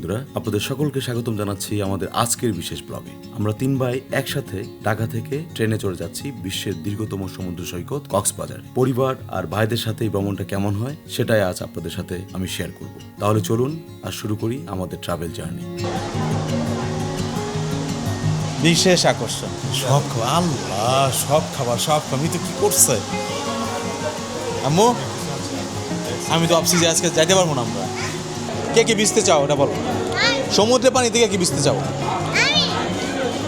বন্ধুরা, আপনাদের সকলকে স্বাগতম জানাচ্ছি আমাদের আজকের বিশেষ ব্লগে। আমরা তিন ভাই একসাথে ঢাকা থেকে ট্রেনে চড়ে যাচ্ছি বিশ্বের দীর্ঘতম সমুদ্র সৈকত কক্সবাজার। পরিবার আর ভাইদের সাথে এই ভ্রমণটা কেমন হয়, সেটাই আজ আপনাদের সাথে আমি শেয়ার করব। তাহলে চলুন আর শুরু করি আমাদের ট্রাভেল জার্নি বিশেষ আকর্ষণ। সব আল্লাহ, সব খাবার সব আমি তো কি করছে? আম্মু? আমি তো যে আজকে যাইতে পারব না আমরা। কে কে ভিজতে চাও ওটা বলো। সমুদ্রের পানি থেকে কি ভিজতে চাও?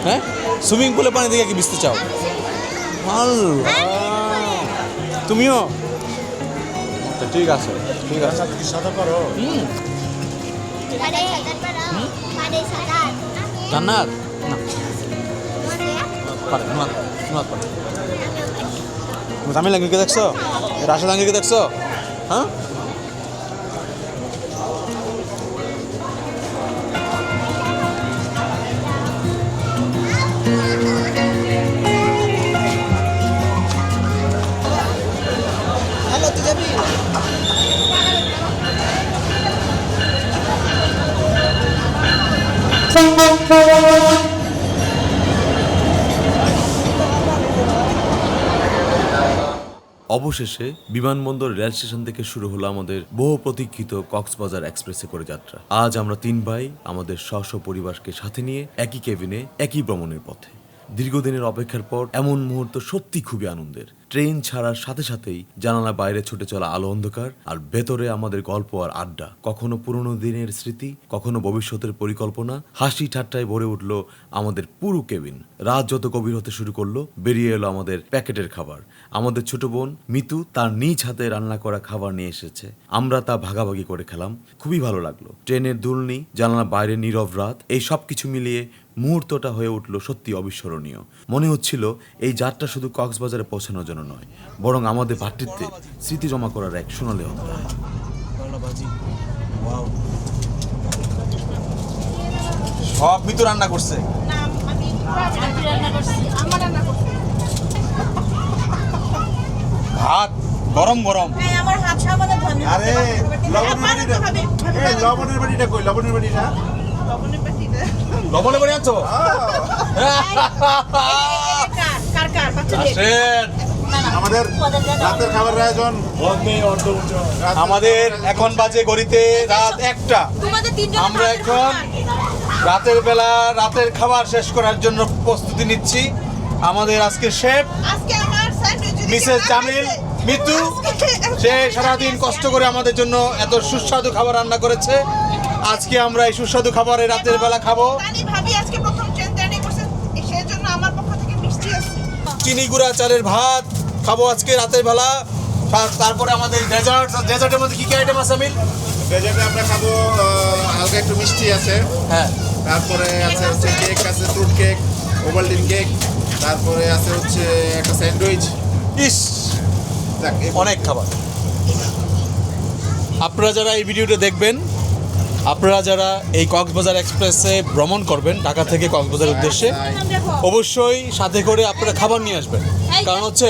হ্যাঁ? সুইমিং পুলের পানি থেকে কি ভিজতে চাও? তুমিও? আচ্ছা, ঠিক আছে ঠিক আছে। হুম sadar pada. Pada জান্নাত না পারে। পারে দেখছ? রাশিদ ল্যাঙ্গুয়েজকে দেখছ? হ্যাঁ? অবশেষে বিমানবন্দর রেল স্টেশন থেকে শুরু হলো আমাদের বহু প্রতীক্ষিত কক্সবাজার এক্সপ্রেসে করে যাত্রা। আজ আমরা তিন ভাই আমাদের স্ব পরিবারকে সাথে নিয়ে একই কেবিনে, একই ভ্রমণের পথে। দীর্ঘদিনের অপেক্ষার পর এমন মুহূর্ত সত্যি খুবই আনন্দের। ট্রেন ছাড়ার সাথে সাথেই জানালা বাইরে ছুটে চলা আলো অন্ধকার আর ভেতরে আমাদের গল্প আর আড্ডা। কখনো পুরনো দিনের স্মৃতি, কখনো ভবিষ্যতের পরিকল্পনা। হাসি ঠাট্টায় ভরে উঠল আমাদের পুরো কেবিন। রাত যত গভীর হতে শুরু করল, বেরিয়ে এলো আমাদের প্যাকেটের খাবার। আমাদের ছোট বোন মিতু তার নিজ হাতে রান্না করা খাবার নিয়ে এসেছে। আমরা তা ভাগাভাগি করে খেলাম। খুবই ভালো লাগল। ট্রেনের দুলনি জানালা বাইরে নীরব রাত এই সব কিছু মিলিয়ে মুহূর্তটা হয়ে উঠল সত্যি অবিস্মরণীয়। মনে হচ্ছিল এই যাত্রা শুধু কক্সবাজারে পৌঁছানোর জন্য নয় বরং আমাদের ভাতৃত্বে স্মৃতি জমা করার এক সোনালি অধ্যায় সব মিতু রান্না করছে। ভাত গরম গরম। আরে লবণের বাড়িটা এই লবণের বাড়িটা কই? লবণের বাড়িটা লবণে করে আনছো আসেন। আমাদের রাতের আয়োজন আমাদের এখন বাজে গড়িতে রাত একটা। আমরা এখন রাতের বেলা রাতের খাবার শেষ করার জন্য প্রস্তুতি নিচ্ছি। আমাদের আজকে শেফ। মিসেস জামিল মিতু সে সারাদিন কষ্ট করে আমাদের জন্য এত সুস্বাদু খাবার রান্না করেছে। আজকে আমরা এই সুস্বাদু খাবারে রাতের বেলা খাব। ভাবি আজকে প্রথম ট্রেন জার্নি করছে সেই জন্য আমার পক্ষ থেকে মিষ্টি আছে। চিনি গুঁড়া চালের ভাত খাব আজকে রাতের বেলা। তারপরে আমাদের ডেজার্ট ডেজার্টের মধ্যে কি কি আইটেম আছে আমিল? ডেজার্টে আমরা খাব হালকা একটু মিষ্টি আছে। হ্যাঁ। তারপরে আছে হচ্ছে কেক আছে ফ্রুট কেক ওভালটিন কেক তারপরে আছে হচ্ছে একটা স্যান্ডউইচ ইস অনেক খাবার। আপনারা যারা এই ভিডিওটা দেখবেন আপনারা যারা এই কক্সবাজার এক্সপ্রেসে ভ্রমণ করবেন ঢাকা থেকে কক্সবাজার উদ্দেশ্যে অবশ্যই সাথে করে আপনারা খাবার নিয়ে আসবেন। কারণ হচ্ছে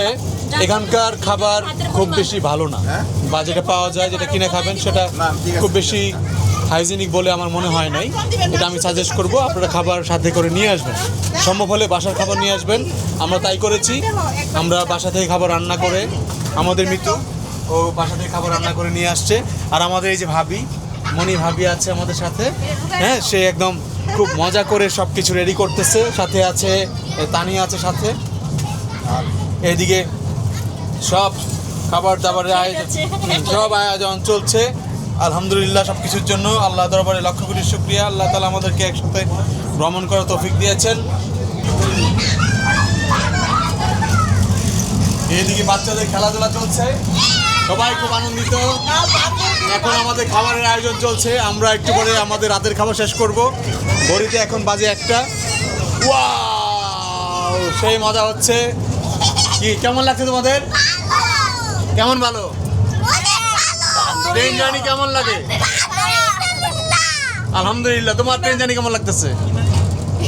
এখানকার খাবার খুব বেশি ভালো না। হ্যাঁ? বা যেটা পাওয়া যায় যেটা কিনে খাবেন সেটা খুব বেশি হাইজেনিক বলে আমার মনে হয় নাই। এটা আমি সাজেস্ট করব আপনারা খাবার সাথে করে নিয়ে আসবেন। সম্ভব হলে বাসার খাবার নিয়ে আসবেন। আমরা তাই করেছি। আমরা বাসা থেকে খাবার রান্না করে আমাদের মৃত্যু ও বাসা থেকে খাবার রান্না করে নিয়ে আসছে। আর আমাদের এই যে ভাবি মনি ভাবি আছে আমাদের সাথে। হ্যাঁ সে একদম খুব মজা করে সব কিছু রেডি করতেছে। সাথে আছে তানি আছে সাথে। আর এইদিকে সব খাবার দাবারের আয়োজন সব আয়োজন চলছে। আলহামদুলিল্লাহ সব কিছুর জন্য আল্লাহ দরবারে লক্ষ কোটি শুক্রিয়া। আল্লাহ তালা আমাদেরকে একসাথে ভ্রমণ করার তৌফিক দিয়েছেন। এইদিকে বাচ্চাদের খেলাধুলা চলছে। সবাই খুব আনন্দিত। এখন আমাদের খাবারের আয়োজন চলছে। আমরা একটু পরে আমাদের রাতের খাবার শেষ করব। ঘড়িতে এখন বাজে একটা। সেই মজা হচ্ছে। কি কেমন লাগছে তোমাদের? কেমন ভালো? ট্রেন জার্নি কেমন লাগে? আলহামদুলিল্লাহ তোমার ট্রেন জার্নি কেমন লাগতেছে?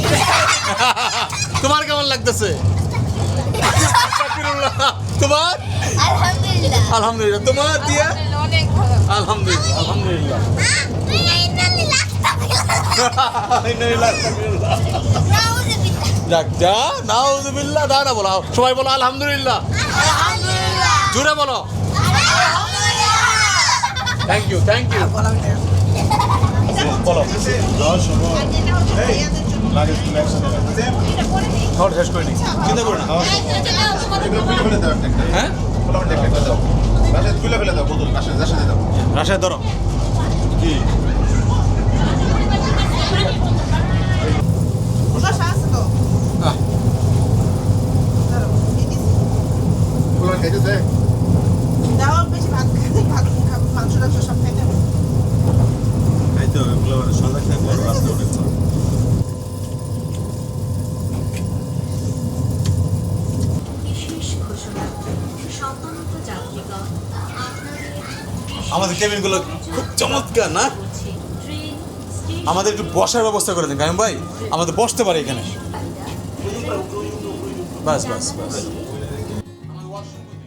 তোমার কেমন লাগতেছে? তোমার? আলহামদুলিল্লাহ। তোমার দিয়া আলহামদুলিল্লাহ আলহামদুলিল্লাহ। যাক যা নাউজুবিল্লাহ দা না বলো সবাই বলো আলহামদুলিল্লাহ। জোরে বলো। থ্যাংক ইউ থ্যাংক ইউ বলো খাওয়াটা শেষ করে নি চিন্তা করো না। একটা। হ্যাঁ? খোলা ফেলে দাও। বোতল রাশেদে দাও রাশেদ ধরো শশা আছে তো আহ। ধরো, এই দিছি। খোলা খাইতে দেয় দাও বেশি ভাত ভাত মাংস টাংস সব খাইতে হবে? আপনাদের আমাদের কেবিনগুলো খুব চমৎকার না? আমাদের একটু বসার ব্যবস্থা করে দিন কায়ম ভাই আমাদের বসতে পারে এখানে। বাস বাস বাস।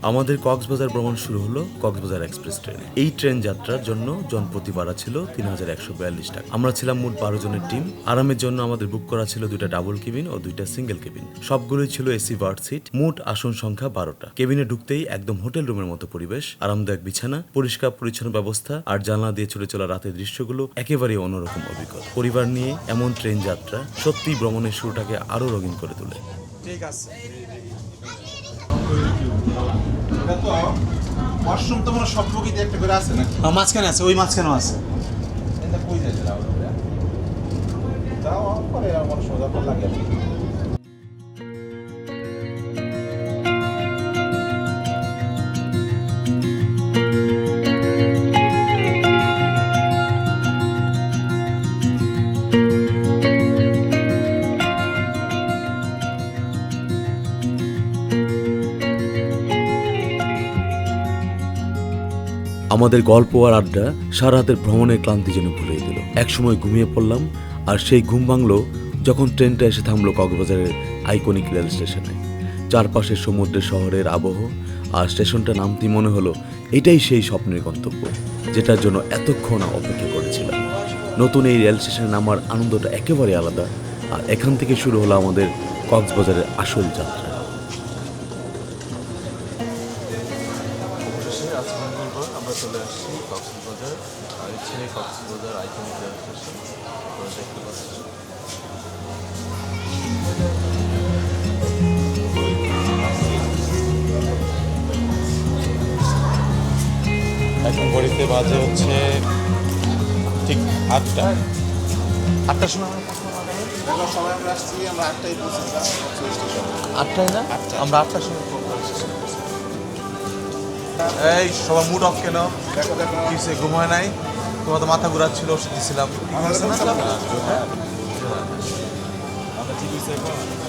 আমাদের কক্সবাজার ভ্রমণ শুরু হলো কক্সবাজার এক্সপ্রেস ট্রেনে। এই ট্রেন যাত্রার জন্য জনপ্রতি ভাড়া ছিল তিন হাজার একশো বিয়াল্লিশ টাকা। আমরা ছিলাম মোট বারো জনের টিম। আরামের জন্য আমাদের বুক করা ছিল দুইটা ডাবল কেবিন ও দুইটা সিঙ্গেল কেবিন। সবগুলোই ছিল এসি বার্ড সিট, মোট আসন সংখ্যা বারোটা। কেবিনে ঢুকতেই একদম হোটেল রুমের মতো পরিবেশ, আরামদায়ক বিছানা, পরিষ্কার পরিচ্ছন্ন ব্যবস্থা আর জানলা দিয়ে ছুটে চলা রাতের দৃশ্যগুলো একেবারেই অন্যরকম অভিজ্ঞতা। পরিবার নিয়ে এমন ট্রেন যাত্রা সত্যি ভ্রমণের শুরুটাকে আরও রঙিন করে তোলে। ঠিক আছে। এটা তো ওয়াশরুম তো মনে হয় সব বগিতে একটা করে আছে নাকি? মাঝখানে আছে ওই মাঝখানেও আছে। এটা কই যায় তাও পরে আমার সোজা লাগে আমাদের গল্প আর আড্ডা সারা রাতের ভ্রমণের ক্লান্তি যেন ভুলিয়ে দিল। একসময় ঘুমিয়ে পড়লাম, আর সেই ঘুম ভাঙলো যখন ট্রেনটা এসে থামলো কক্সবাজারের আইকনিক রেল স্টেশনে। চারপাশে সমুদ্রের শহরের আবহ, আর স্টেশনটা নামতেই মনে হলো এটাই সেই স্বপ্নের গন্তব্য, যেটার জন্য এতক্ষণ অপেক্ষা করেছিলাম। নতুন এই রেল স্টেশনে নামার আনন্দটা একেবারে আলাদা, আর এখান থেকে শুরু হলো আমাদের কক্সবাজারের আসল যাত্রা। আটটা আটটার সময়? আমরা আমরা সবাই আমরা আসছি আমরা আটটাই পৌঁছেছিলাম আটটায় না? আমরা আটটার সময় এই সবার মুড অফ কেন? দেখো দেখো। কিসে ঘুম হয় নাই? তোমার তো মাথা ঘুরাচ্ছিল ওষুধ দিছিলাম।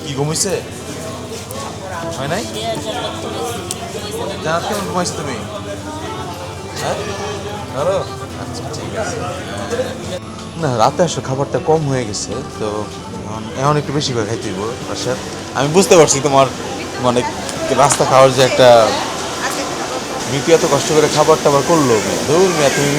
কি ঘুমাইছে হয় নাই? জানাত কেমন ঘুমাইছো তুমি? হ্যাঁ? ধরো। আছে না, রাতে আসলে খাবারটা কম হয়ে গেছে, তো এখন- একটু বেশি করে খাইতে দিব আমি বুঝতে পারছি তোমার মানে রাস্তা খাওয়ার যে একটা মিতু এত কষ্ট করে খাবার টাবার করল ধরুন তুমি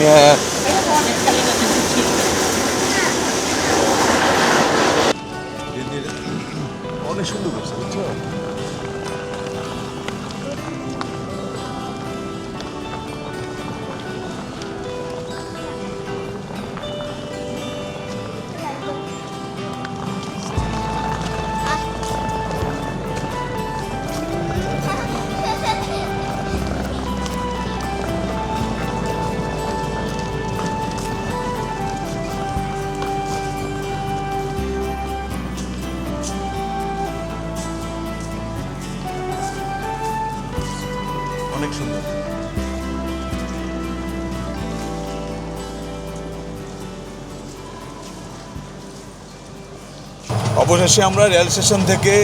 অবশেষে আমরা রেল স্টেশন থেকে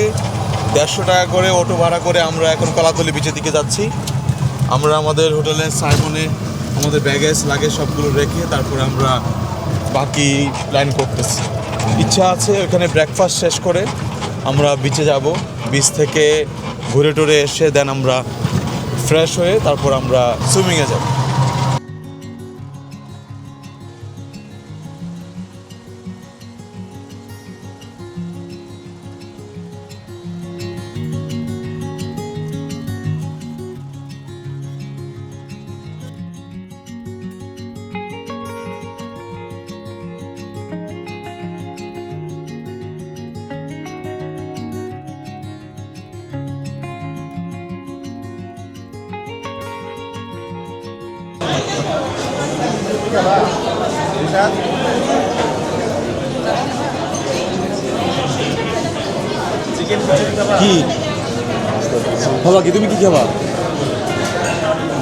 দেড়শো টাকা করে অটো ভাড়া করে আমরা এখন কলাতলি বিচের দিকে যাচ্ছি। আমরা আমাদের হোটেলের সাইমনে আমাদের ব্যাগেজ লাগেজ সবগুলো রেখে তারপরে আমরা বাকি প্ল্যান করতেছি। ইচ্ছা আছে ওখানে ব্রেকফাস্ট শেষ করে আমরা বিচে যাব। বিচ থেকে ঘুরে টুরে এসে দেন আমরা ফ্রেশ হয়ে তারপর আমরা সুইমিংয়ে যাব। চিকেন খিচুড়ি খাবা কি কি তুমি কি খাবা?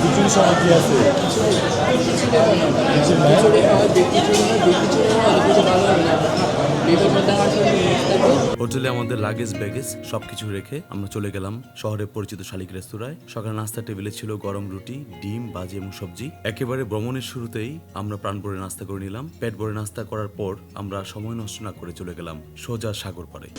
খিচুড়ি সঙ্গে কি আছে? হোটেলে আমাদের লাগেজ ব্যাগেজ সবকিছু রেখে আমরা চলে গেলাম শহরের পরিচিত শালিক রেস্তোরাঁয়। সকাল নাস্তা টেবিলে ছিল গরম রুটি, ডিম, বাজি এবং সবজি। একেবারে ভ্রমণের শুরুতেই আমরা প্রাণ ভরে নাস্তা করে নিলাম। পেট ভরে নাস্তা করার পর আমরা সময় নষ্ট না করে চলে গেলাম সোজা সাগর পাড়ে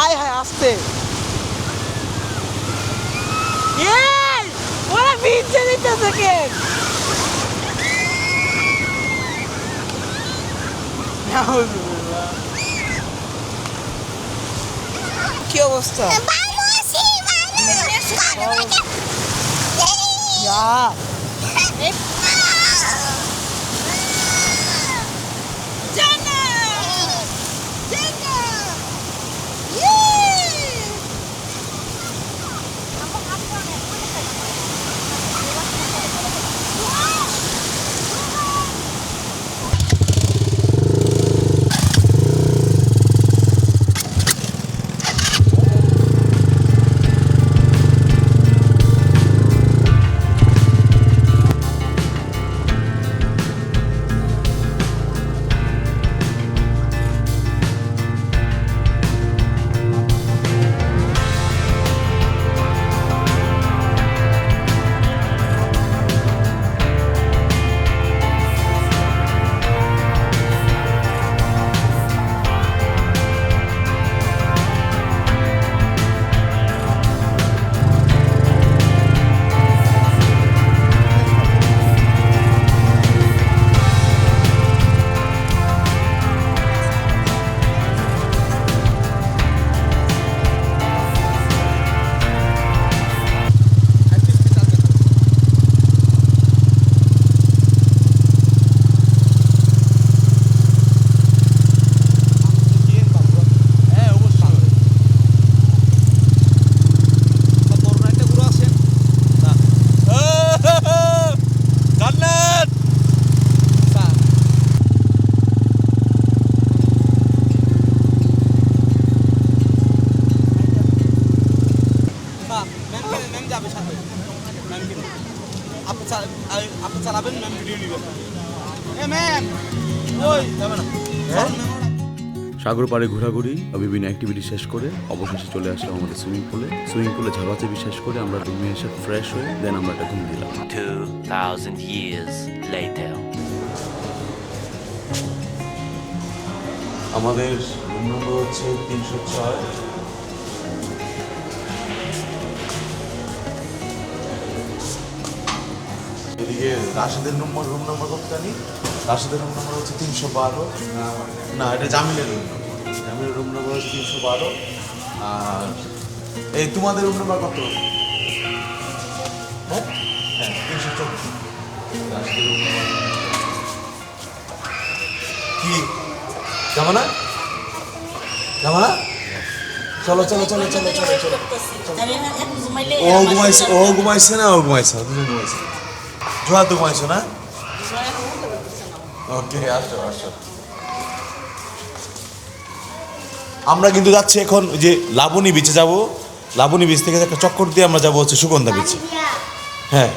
হায় হায় আসতে এই ওরা ভিজে দিতেছে কেন কি অবস্থা? যা। সাগর পাড়ে ঘোরাঘুরি বিভিন্ন অ্যাক্টিভিটি শেষ করে অবশেষে চলে আসলাম আমাদের সুইমিং পুলে সুইমিং পুলে ঝাবাচাবি শেষ করে আমরা রুমে এসে ফ্রেশ হয়ে দেন আমরা একটা ঘুম দিলাম। 2,000 years later. আমাদের রুম নম্বর হচ্ছে তিনশো ছয়। এদিকে রাশেদের নম্বর রুম নম্বর কত জানি রাশেদের রুম নম্বর হচ্ছে তিনশো বারো। না এটা জামিলের রুম জামিলের রুম নম্বর তিনশো বারো। আর এই তোমাদের রুম নম্বর কত? হ্যাঁ? হ্যাঁ তিনশো চব্বিশ কি যাব না যাব না চলো চলো চলো চলো চলো চলো। ও ঘুমাইছে ও ঘুমাইছে না ও ঘুমাইছে দুজন ঘুমাইছে। জোয়া তো ঘুমাইছো না। ওকে আসো আসো। আমরা কিন্তু যাচ্ছি এখন ওই যে লাবণী বিচে যাব। লাবণী বিচ থেকে একটা চক্কর দিয়ে আমরা যাব হচ্ছে সুগন্ধা বিচে হ্যাঁ।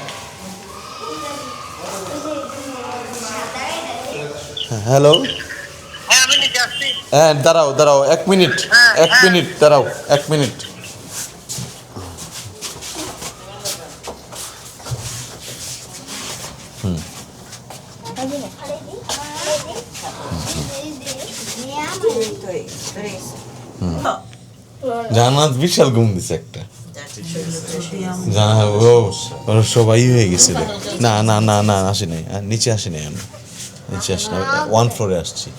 হ্যালো হ্যাঁ দাঁড়াও দাঁড়াও এক মিনিট এক মিনিট দাঁড়াও এক মিনিট। জান্নাত বিশাল ঘুম দিছে একটা। জানা ও সবাই হয়ে গেছিল না না না না, আসি নাই। নিচে আসি নাই আমি। নিচে আসি ওয়ান ফ্লোরে আসছি।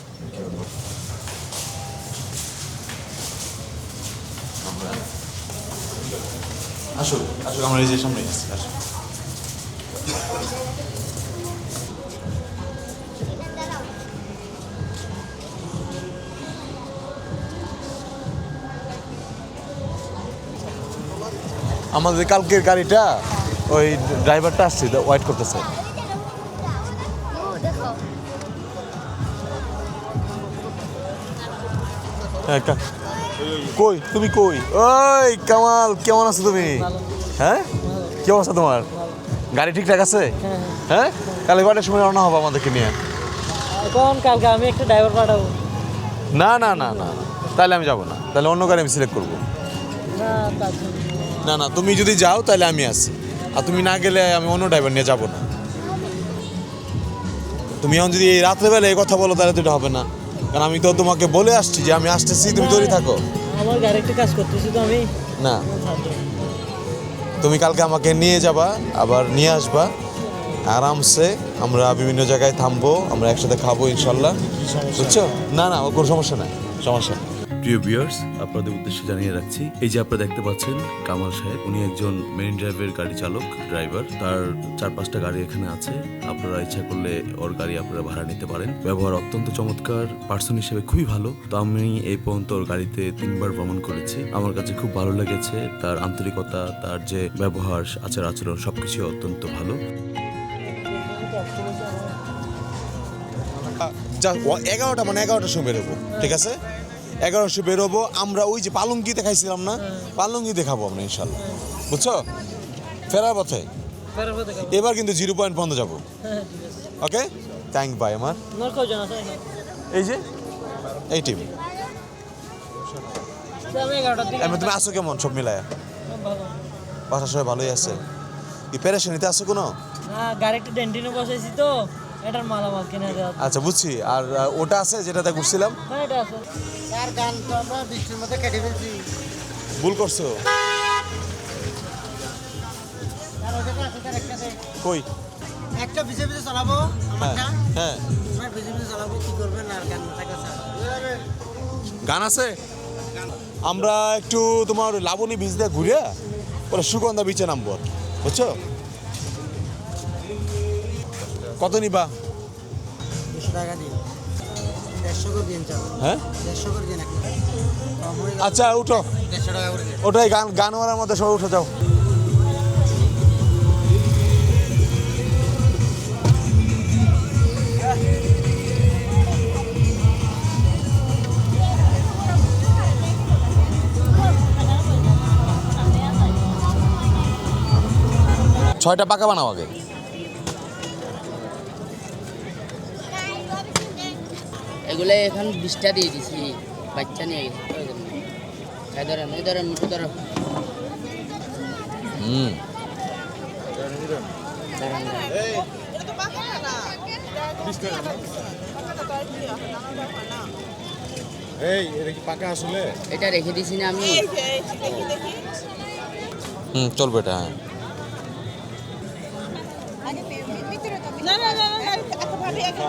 আসো আসো আমরা এই যে সামনে আসছি আসো আমাদের কালকের গাড়িটা ওই ড্রাইভারটা আসছে ওয়েট করতেছে। হ্যাঁ কই তুমি কই? ওই কামাল কেমন আছো তুমি? হ্যাঁ? কি অবস্থা তোমার? গাড়ি ঠিকঠাক আছে? হ্যাঁ? কালকে কটার সময় রওনা হবে আমাদেরকে নিয়ে। এখন কালকে আমি একটা ড্রাইভার পাঠাবো। না না না না। তাহলে আমি যাব না। তাহলে অন্য গাড়ি আমি সিলেক্ট করব। না। না না তুমি যদি যাও তাহলে আমি আছি। আর তুমি না গেলে আমি অন্য ড্রাইভার নিয়ে যাব না। তুমি এখন যদি এই রাত্রেবেলা এই কথা বলো তাহলে তো এটা হবে না। কারণ আমি তো তোমাকে বলে আসছি যে আমি আসতেছি তুমি তৈরি থাকো। আমার একটা কাজ করতেছি তো আমি। না। তুমি কালকে আমাকে নিয়ে যাবা আবার নিয়ে আসবা। আরামসে আমরা বিভিন্ন জায়গায় থামবো আমরা একসাথে খাব ইনশাল্লাহ। বুঝছ? না না ও কোনো সমস্যা নাই সমস্যা। প্রিয় ভিউয়ার্স আপনাদের উদ্দেশ্যে জানিয়ে রাখছি, এই যে আপনারা দেখতে পাচ্ছেন, কামাল সাহেব, উনি একজন মেরিন ড্রাইভের গাড়ি চালক ড্রাইভার তার চার পাঁচটা গাড়ি এখানে আছে। আপনারা ইচ্ছা করলে ওর গাড়ি আপনারা ভাড়া নিতে পারেন। ব্যবহার অত্যন্ত চমৎকার পার্সন হিসেবে খুবই ভালো। তো আমি এই পর্যন্ত ওর গাড়িতে তিনবার ভ্রমণ করেছি। আমার কাছে খুব ভালো লেগেছে। তার আন্তরিকতা, তার যে ব্যবহার, আচার আচরণ, সবকিছু অত্যন্ত ভালো। এগারোটা মানে এগারোটার সময় বেরোবো, ঠিক আছে? সময় বেরোবো। আমরা ওই যে পালঙ্গিতে খাইছিলাম না পালঙ্গি দেখাবো আমরা ইনশাল্লাহ। বুঝছ? ফেরার পথে। এবার কিন্তু জিরো পয়েন্ট পর্যন্ত যাব। হ্যাঁ। ওকে? থ্যাংক বাই আমার? এই যে? এই টিম আমি তুমি আসো কেমন সব মিলায়া। বাসার সবাই ভালোই আছে। কি পেরেশানিতে আছে কোনো? ডেন্টিনে বসাইছি তো। এটার মালামাল কিনে দেওয়া আচ্ছা বুঝছি। আর ওটা আছে যেটাতে ঘুরছিলাম? হ্যাঁ এটা আছে। তার গান তো আমরা বৃষ্টির মধ্যে কেটে ফেলছি। ভুল করছ। আর ওটা আছে তার একটা কই? একটা পিছে পিছে চালাবো হ্যাঁ আমারটা হ্যাঁ। আমরা পিছে পিছে চালাবো কি করবেন আর গান গান আছে? আমরা একটু তোমার লাবণী বীজ দিয়ে ঘুরে পরে সুগন্ধা বিচে নামবো। বুঝছ? কত নিবা? টাকা দিন। হ্যাঁ? আচ্ছা উঠো। ওটাই গান গানওয়ালার মধ্যে সবাই উঠে যাও। ছয়টা পাকা বানাও আগে। এগুলো এখন বিশটা দিয়ে দিছি বাচ্চা নিয়ে গেছে এই ধরেন এই ধরেন মুঠো ধরো হুম। এই এটা কি পাকা আসলে? এটা রেখে দিছি না আমি। হুম চলবে এটা হ্যাঁ।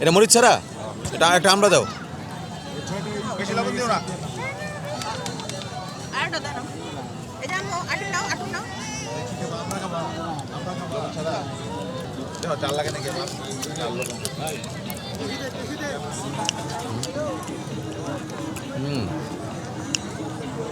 এটা মরিচ ছাড়া? এটা একটা আমরা দাও। চাল লাগে নাকি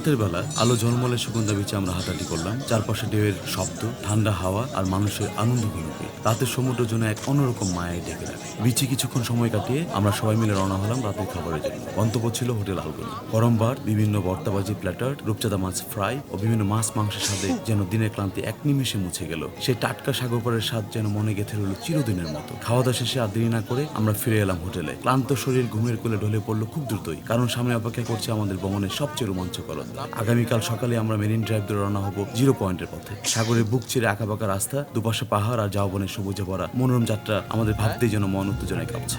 রাতের বেলা আলো ঝলমলে সুগন্ধা বিচে আমরা হাঁটাহাঁটি করলাম। চারপাশে ঢেউয়ের শব্দ, ঠান্ডা হাওয়া আর মানুষের আনন্দ ঘুমুকে রাতের সমুদ্র জন্য এক অন্যরকম মায়ায় ডেকে রাখে। বিচে কিছুক্ষণ সময় কাটিয়ে আমরা সবাই মিলে রওনা হলাম রাতের খাবারের জন্য। গন্তব্য ছিল হোটেল আলগনি। গরম বিভিন্ন বর্তাবাজি প্ল্যাটার, রূপচাঁদা মাছ ফ্রাই ও বিভিন্ন মাছ মাংসের সাথে যেন দিনের ক্লান্তি এক নিমিষে মুছে গেল। সেই টাটকা সাগরপাড়ের স্বাদ যেন মনে গেঁথে রইল চিরদিনের মতো। খাওয়া দাওয়া শেষে আর দেরি না করে আমরা ফিরে এলাম হোটেলে। ক্লান্ত শরীর ঘুমের কোলে ঢলে পড়ল খুব দ্রুতই, কারণ সামনে অপেক্ষা করছে আমাদের ভ্রমণের সবচেয়ে রোমাঞ্চকর অধ্যায়। আগামীকাল সকালে আমরা মেরিন ড্রাইভ ধরে রওনা হব জিরো পয়েন্টের পথে। সাগরের বুক ছেড়ে আঁকাবাঁকা রাস্তা, দুপাশে পাহাড় আর জাওবনের সবুজে ভরা মনোরম যাত্রা আমাদের ভাবতেই যেন মন উত্তেজনায় কাঁপছে।